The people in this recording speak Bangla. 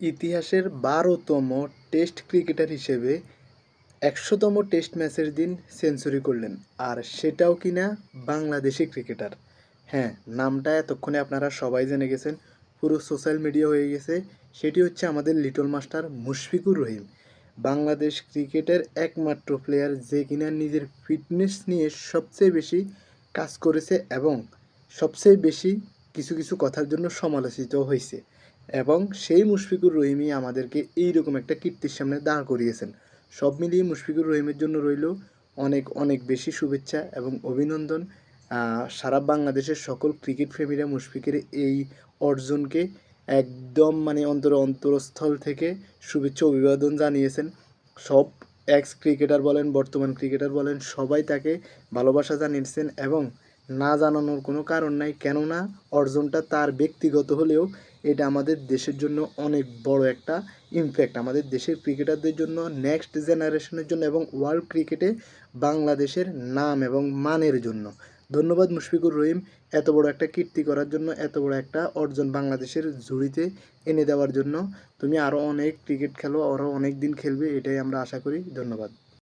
ইতিহাসের বারোতম টেস্ট ক্রিকেটার হিসেবে একশোতম টেস্ট ম্যাচের দিন সেঞ্চুরি করলেন। আর সেটাও কিনা বাংলাদেশি ক্রিকেটার। হ্যাঁ নামটা এতক্ষণে আপনারা সবাই জেনে গেছেন। পুরো সোশ্যাল মিডিয়া হয়ে গেছে। সেটি হচ্ছে আমাদের লিটল মাস্টার মুশফিকুর রহিম। বাংলাদেশ ক্রিকেটের একমাত্র প্লেয়ার যে কিনা নিজের ফিটনেস নিয়ে সবচেয়ে বেশি কাজ করেছে এবং সবচেয়ে বেশি কিছু কিছু কথার জন্য সমালোচিত হয়েছে। এবং সেই মুশফিকুর রহিমই আমাদেরকে এইরকম একটা কীর্তির সামনে দাঁড় করিয়েছেন। সব মিলিয়ে মুশফিকুর রহিমের জন্য রইল অনেক অনেক বেশি শুভেচ্ছা এবং অভিনন্দন। সারা বাংলাদেশের সকল ক্রিকেট প্রেমীরা মুশফিকের এই অর্জনকে একদম মানে অন্তর, অন্তরস্থল থেকে শুভেচ্ছা অভিবাদন জানিয়েছেন। সব এক্স ক্রিকেটার বলেন, বর্তমান ক্রিকেটার বলেন, সবাই তাকে ভালোবাসা জানিয়েছেন এবং না জানানোর কোনো কারণ নাই। কেননা, অর্জনটা তার ব্যক্তিগত হলেও এটা আমাদের দেশের জন্য অনেক বড় একটা ইমপ্যাক্ট আমাদের দেশের ক্রিকেটারদের জন্য নেক্সট জেনারেশনের জন্য এবং ওয়ার্ল্ড ক্রিকেটে বাংলাদেশের নাম এবং মানের জন্য। ধন্যবাদ মুশফিকুর রহিম, এত বড় একটা কীর্তি করার জন্য, এত বড় একটা অর্জন বাংলাদেশের ঝুড়িতে এনে দেওয়ার জন্য। তুমি আরও অনেক ক্রিকেট খেলো আরও অনেক দিন খেলবে, এটাই আমরা আশা করি। ধন্যবাদ।